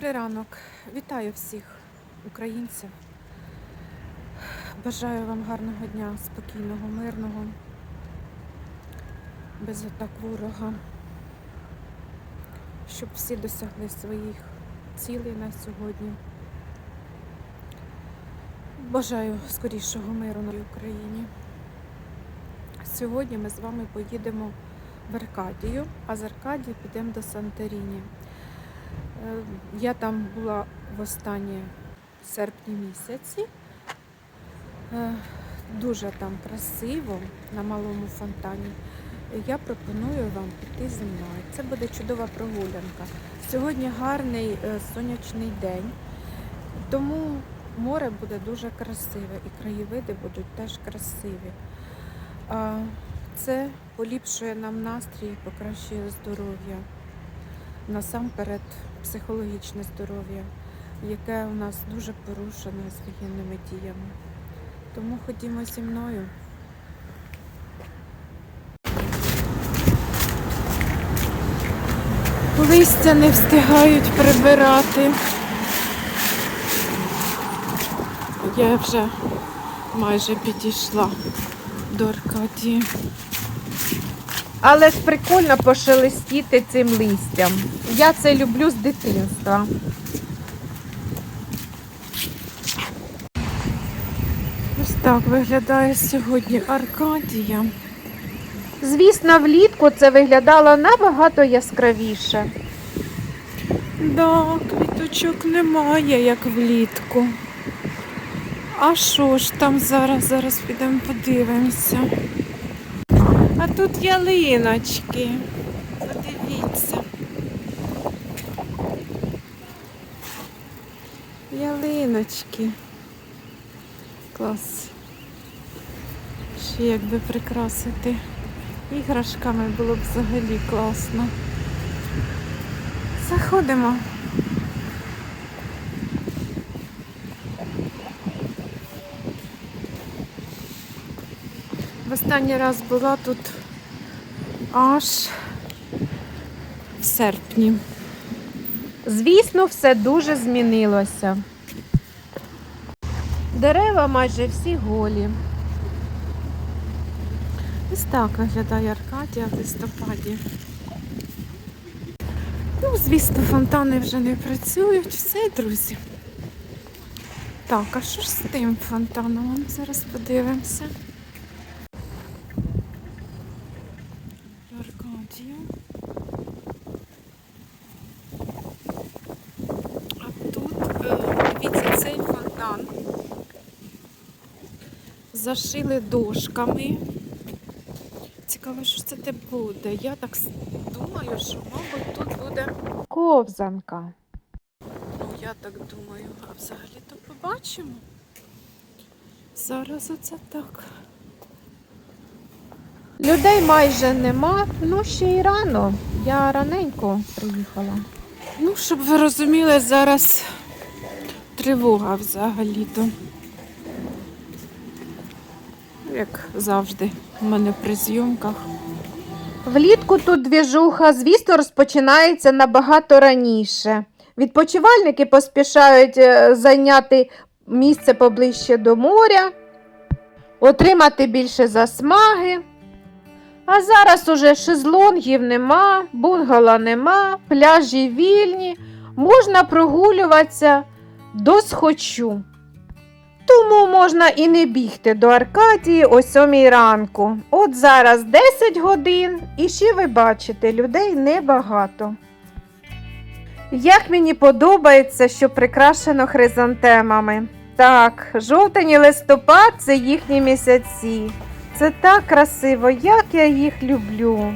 Добрий ранок. Вітаю всіх українців. Бажаю вам гарного дня, спокійного, мирного, без атак ворога, щоб всі досягли своїх цілей на сьогодні. Бажаю скорішого миру на Україні. Сьогодні ми з вами поїдемо в Аркадію, а з Аркадії підемо до Санторіні. Е, Я там була в останні серпні місяці. Е, Дуже там красиво на малому фонтані. Я пропоную вам піти зі мною. Це буде чудова прогулянка. Сьогодні гарний е, сонячний день, тому море буде дуже красиве і краєвиди будуть теж красиві. Це поліпшує нам настрій, покращує здоров'я насамперед психологічне здоров'я, яке у нас дуже порушене з воєнними діями. Тому ходімо зі мною. Листя не встигають прибирати. Я вже майже підійшла до Аркадії. Але ж прикольно пошелестіти цим листям. Я це люблю з дитинства. Ось так виглядає сьогодні Аркадія. Звісно, влітку це виглядало набагато яскравіше. Да, квіточок немає, як влітку. А що ж там зараз? Зараз підемо подивимося. А тут ялиночки. Подивіться. Ялиночки. Клас. Ще якби прикрасити іграшками було б взагалі класно. Заходимо. В останній раз була тут аж в серпні. Звісно, все дуже змінилося. Дерева майже всі голі. Ось так виглядає Аркадія в листопаді. Ну, звісно, фонтани вже не працюють. Все, друзі. Так, а що ж з тим фонтаном? Зараз подивимося. Аркадія. А тут, е, дивіться, цей фонтан зашили дошками. Цікаво, що це те буде. Я так думаю, що, мабуть, тут буде ковзанка. Ну, я так думаю, а взагалі то побачимо. Зараз оце так. Людей майже нема, ну ще й рано. Я раненько приїхала. Ну, щоб ви розуміли, зараз тривога взагалі-то. Як завжди, у мене при зйомках. Влітку тут двіжуха, звісно, розпочинається набагато раніше. Відпочивальники поспішають е, зайняти місце поближче до моря, отримати більше засмаги. А зараз уже шезлонгів нема, бунгала нема, пляжі вільні, можна прогулюватися до схочу. Тому можна і не бігти до Аркадії о сьомій ранку. От зараз 10 годин, і ще ви бачите, людей небагато. Як мені подобається, що прикрашено хризантемами. Так, жовтень і листопад це їхні місяці. Це так красиво, як я їх люблю.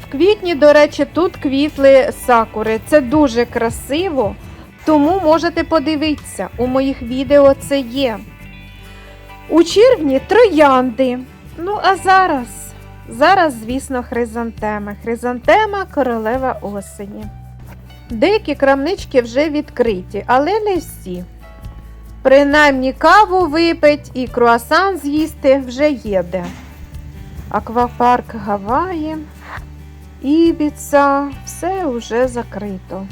В квітні, до речі, тут квітли сакури. Це дуже красиво, тому можете подивитися, у моїх відео це є. У червні троянди. Ну, а зараз, зараз, звісно, хризантеми. Хризантема королева осені. Деякі крамнички вже відкриті, але не всі. Принаймні каву випить і круасан з'їсти вже є де. Аквапарк Гаваї, Ібіца, все вже закрито.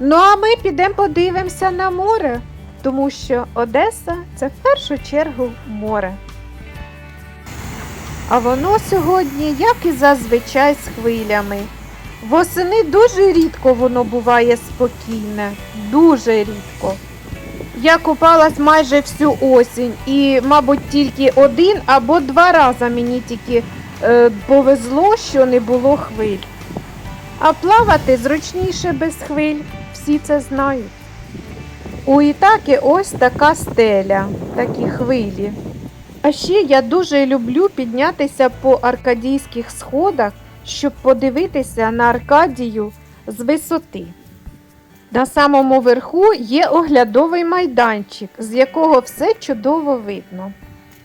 Ну, а ми підемо подивимося на море, тому що Одеса це в першу чергу море. А воно сьогодні, як і зазвичай, з хвилями. Восени дуже рідко воно буває спокійне, дуже рідко. Я купалась майже всю осінь і, мабуть, тільки один або два рази мені тільки е, повезло, що не було хвиль. А плавати зручніше без хвиль, всі це знають. У Ітаки ось така стеля, такі хвилі. А ще я дуже люблю піднятися по аркадійських сходах, щоб подивитися на Аркадію з висоти. На самому верху є оглядовий майданчик, з якого все чудово видно.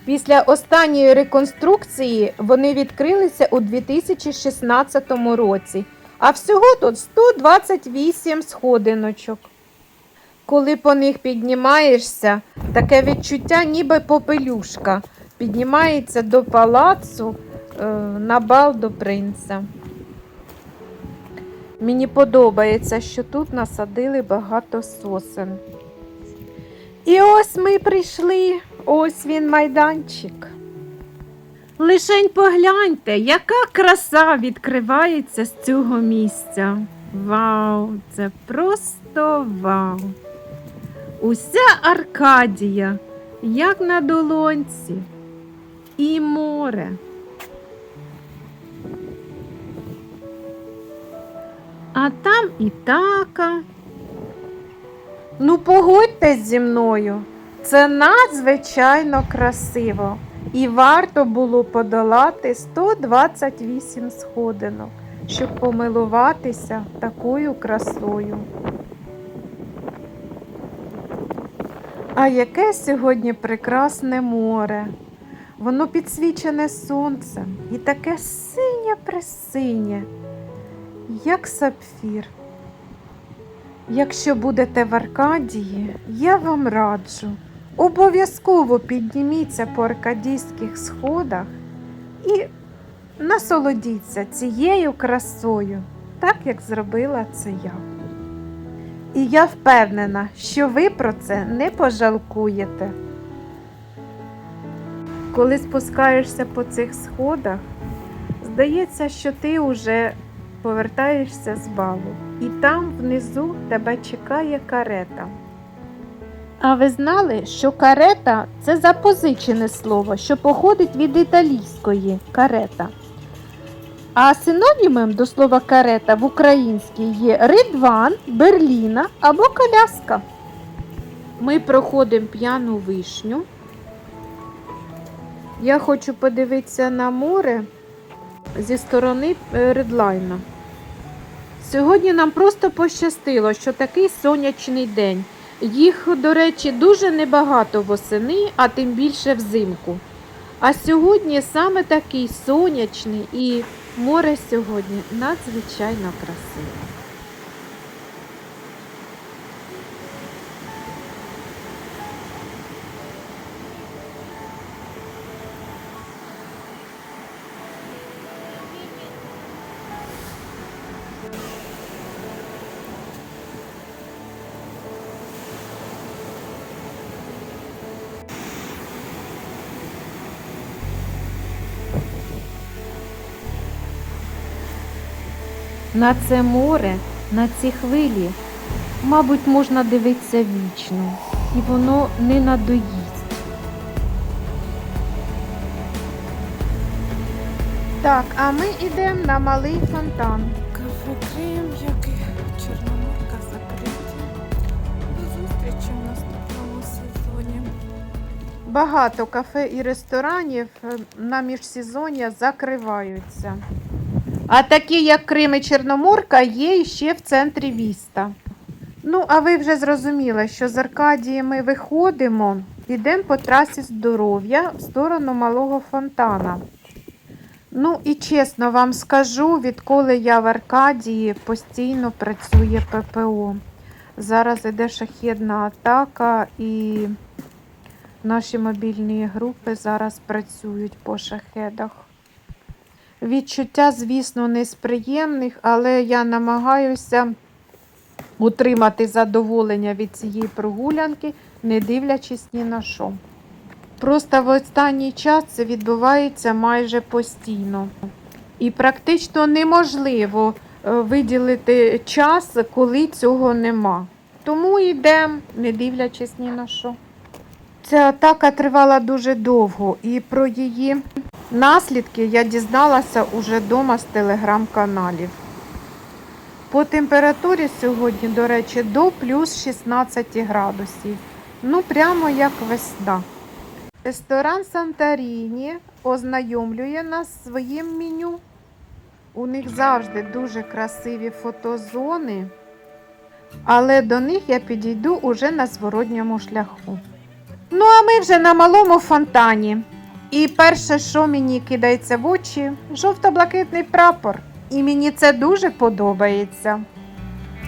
Після останньої реконструкції вони відкрилися у 2016 році, а всього тут 128 сходиночок. Коли по них піднімаєшся, таке відчуття, ніби попелюшка, піднімається до палацу е, на бал до принца. Мені подобається, що тут насадили багато сосен. І ось ми прийшли, ось він майданчик. Лишень погляньте, яка краса відкривається з цього місця. Вау, це просто вау. Уся Аркадія, як на долонці, і море. А там і така. Ну, погодьтесь зі мною. Це надзвичайно красиво. І варто було подолати 128 сходинок, щоб помилуватися такою красою. А яке сьогодні прекрасне море. Воно підсвічене сонцем і таке синє пресинє, як сапфір. Якщо будете в Аркадії, я вам раджу. Обов'язково підніміться по аркадійських сходах і насолодіться цією красою, так як зробила це я. І я впевнена, що ви про це не пожалкуєте. Коли спускаєшся по цих сходах, здається, що ти вже повертаєшся з балу, і там внизу тебе чекає карета. А ви знали, що карета це запозичене слово, що походить від італійської карета. А синонімом до слова карета в українській є ридван, берліна або коляска. Ми проходимо п'яну вишню. Я хочу подивитися на море зі сторони е, редлайна. Сьогодні нам просто пощастило, що такий сонячний день. Їх, до речі, дуже небагато восени, а тим більше взимку. А сьогодні саме такий сонячний і море сьогодні надзвичайно красиве. На це море, на ці хвилі, мабуть, можна дивитися вічно, і воно не надоїсть. Так, а ми йдемо на малий фонтан. Кафе Крим, як і Чорноморка закриті. До зустрічі в наступному сезоні. Багато кафе і ресторанів е, на міжсезоння закриваються. А такі, як Крим і Чорноморка, є ще в центрі міста. Ну, а ви вже зрозуміли, що з Аркадії ми виходимо, йдемо по трасі здоров'я в сторону малого фонтана. Ну і чесно вам скажу, відколи я в Аркадії постійно працює ППО. Зараз іде шахідна атака і наші мобільні групи зараз працюють по шахедах. Відчуття, звісно, не з приємних, але я намагаюся утримати задоволення від цієї прогулянки, не дивлячись ні на що. Просто в останній час це відбувається майже постійно. І практично неможливо е, виділити час, коли цього нема. Тому йдемо, не дивлячись ні на що. Ця атака тривала дуже довго, і про її наслідки я дізналася уже вдома з телеграм-каналів. По температурі сьогодні, до речі, до плюс 16 градусів. Ну, прямо як весна. Ресторан Сантаріні ознайомлює нас своїм меню. У них завжди дуже красиві фотозони, але до них я підійду уже на зворотньому шляху. Ну, а ми вже на малому фонтані. І перше, що мені кидається в очі, жовто-блакитний прапор. І мені це дуже подобається.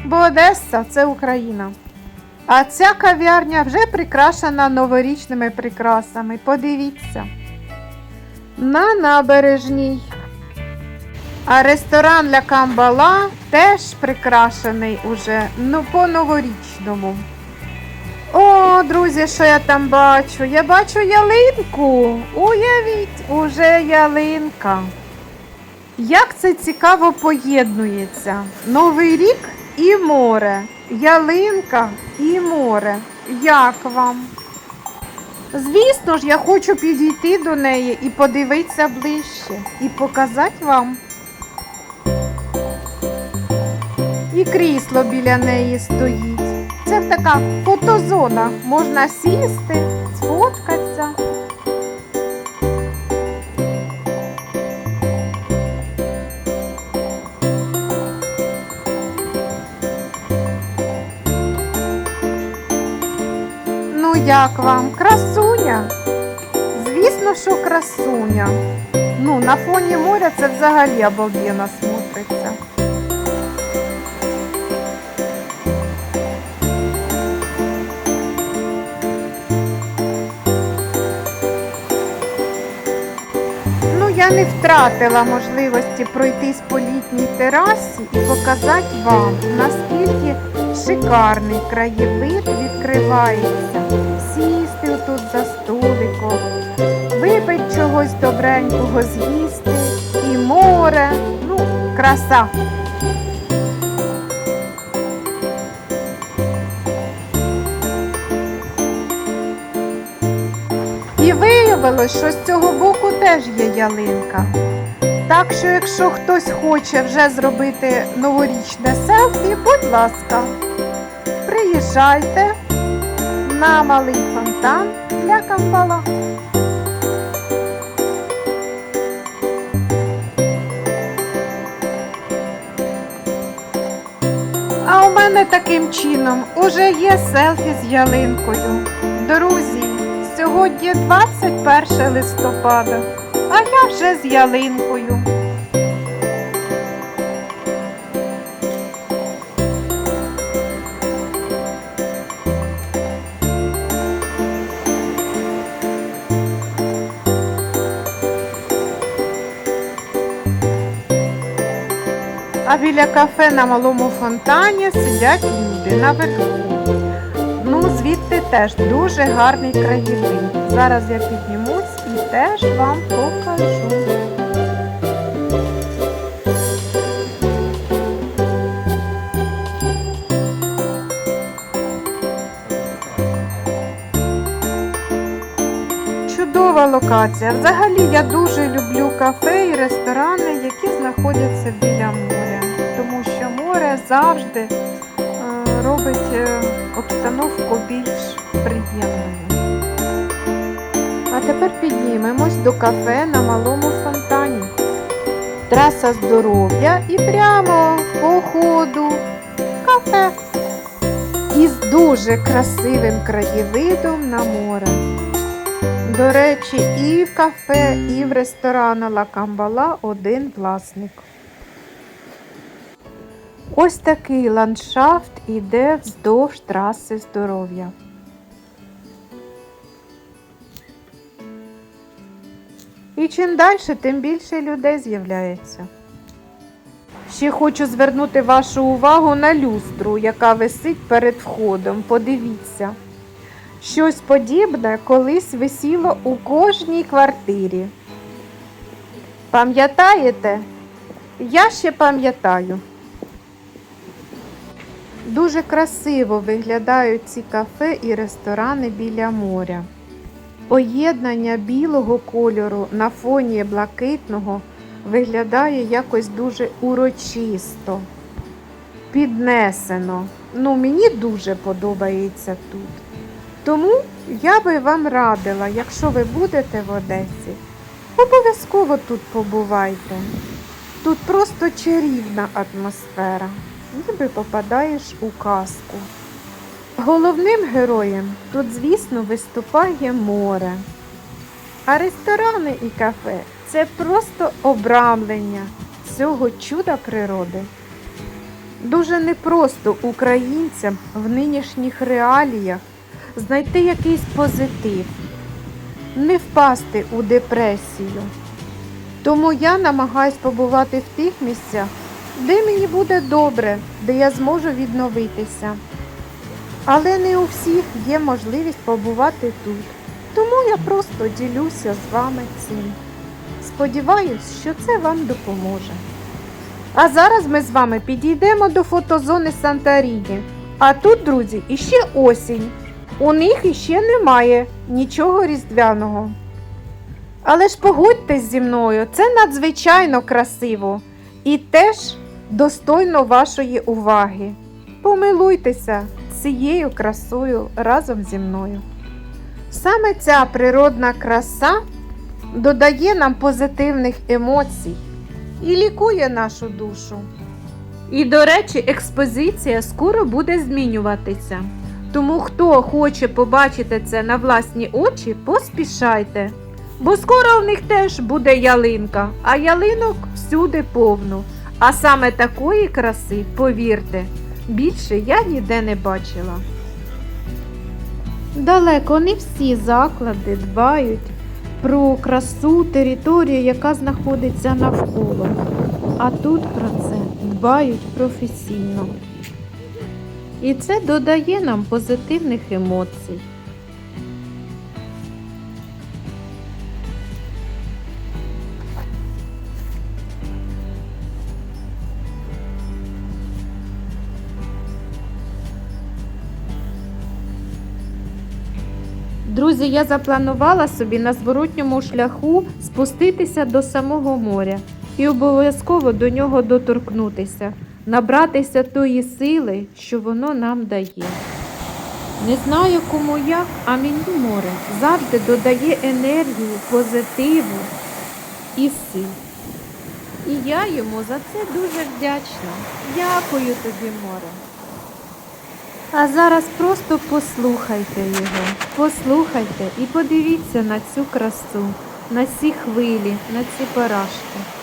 Бо Одеса це Україна. А ця кав'ярня вже прикрашена новорічними прикрасами. Подивіться. На набережній. А ресторан Ля Камбала теж прикрашений уже ну, по-новорічному. О, друзі, що я там бачу? Я бачу ялинку. Уявіть, уже ялинка. Як це цікаво поєднується. Новий рік і море, ялинка і море. Як вам? Звісно ж, я хочу підійти до неї і подивитися ближче, і показати вам. І крісло біля неї стоїть. Це така фотозона. Можна сісти, сфоткатися. Ну, як вам? Красуня? Звісно, що красуня. Ну, на фоні моря це взагалі обалденно смотриться. Не втратила можливості пройтись по літній терасі і показати вам, наскільки шикарний краєвид відкривається. Сісти тут за столиком, випити чогось добренького з'їсти, і море, ну, краса. Виявилось, що з цього боку теж є ялинка. Так що, якщо хтось хоче вже зробити новорічне селфі, будь ласка, приїжджайте на малий фонтан для Камбала. А у мене таким чином уже є селфі з ялинкою. Друзі, сьогодні 21 листопада, а я вже з ялинкою. А біля кафе на малому фонтані сидять люди наверху. Ну, звідти теж дуже гарний краєвид. Зараз я піднімусь і теж вам покажу. Чудова локація. Взагалі я дуже люблю кафе і ресторани, які знаходяться біля моря, тому що море завжди е, робить е, обстановку більш приємною. А тепер піднімемось до кафе на малому фонтані. Траса здоров'я і прямо по ходу кафе. Із дуже красивим краєвидом на море. До речі, і в кафе, і в ресторана Ла Камбала один власник. Ось такий ландшафт іде вздовж траси здоров'я. І чим далі, тим більше людей з'являється. Ще хочу звернути вашу увагу на люстру, яка висить перед входом. Подивіться. Щось подібне колись висіло у кожній квартирі. Пам'ятаєте? Я ще пам'ятаю. Дуже красиво виглядають ці кафе і ресторани біля моря. Поєднання білого кольору на фоні блакитного виглядає якось дуже урочисто, піднесено. Ну, мені дуже подобається тут. Тому я би вам радила, якщо ви будете в Одесі, обов'язково тут побувайте. Тут просто чарівна атмосфера, ніби попадаєш у казку. Головним героєм тут, звісно, виступає море. А ресторани і кафе це просто обрамлення цього чуда природи. Дуже непросто українцям в нинішніх реаліях знайти якийсь позитив, не впасти у депресію. Тому я намагаюсь побувати в тих місцях, де мені буде добре, де я зможу відновитися. Але не у всіх є можливість побувати тут. Тому я просто ділюся з вами цим. Сподіваюсь, що це вам допоможе. А зараз ми з вами підійдемо до фотозони Санторіні. А тут, друзі, іще осінь. У них іще немає нічого різдвяного. Але ж погодьтесь зі мною, це надзвичайно красиво і теж достойно вашої уваги. Помилуйтеся цією красою разом зі мною. Саме ця природна краса додає нам позитивних емоцій і лікує нашу душу. І, до речі, експозиція скоро буде змінюватися. Тому хто хоче побачити це на власні очі, поспішайте. Бо скоро в них теж буде ялинка, а ялинок всюди повно. А саме такої краси, повірте, більше я ніде не бачила. Далеко не всі заклади дбають про красу території, яка знаходиться навколо. А тут про це дбають професійно. І це додає нам позитивних емоцій. Друзі, я запланувала собі на зворотньому шляху спуститися до самого моря і обов'язково до нього доторкнутися, набратися тої сили, що воно нам дає. Не знаю кому як, а мені море завжди додає енергію, позитиву і сил. І я йому за це дуже вдячна. Дякую тобі, море. А зараз просто послухайте його, послухайте і подивіться на цю красу, на ці хвилі, на ці парашки.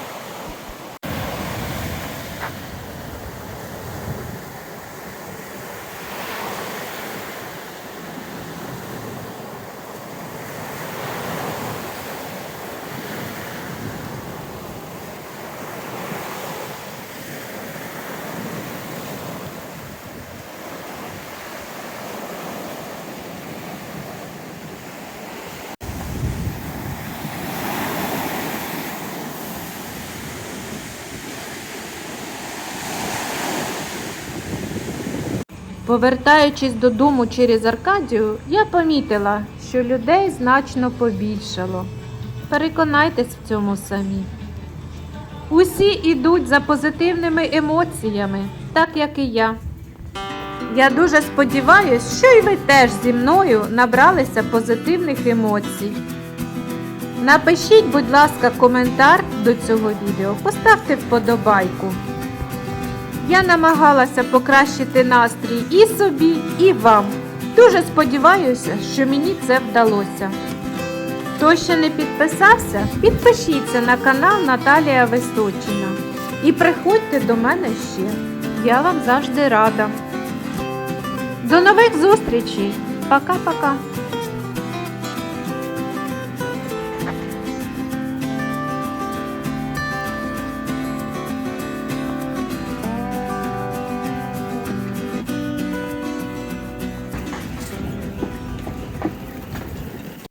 Повертаючись додому через Аркадію, я помітила, що людей значно побільшало. Переконайтесь в цьому самі. Усі йдуть за позитивними емоціями, так як і я. Я дуже сподіваюся, що і ви теж зі мною набралися позитивних емоцій. Напишіть, будь ласка, коментар до цього відео, поставте вподобайку. Я намагалася покращити настрій і собі, і вам. Дуже сподіваюся, що мені це вдалося. Хто ще не підписався, підпишіться на канал Наталія Височина. І приходьте до мене ще. Я вам завжди рада. До нових зустрічей. Пока-пока.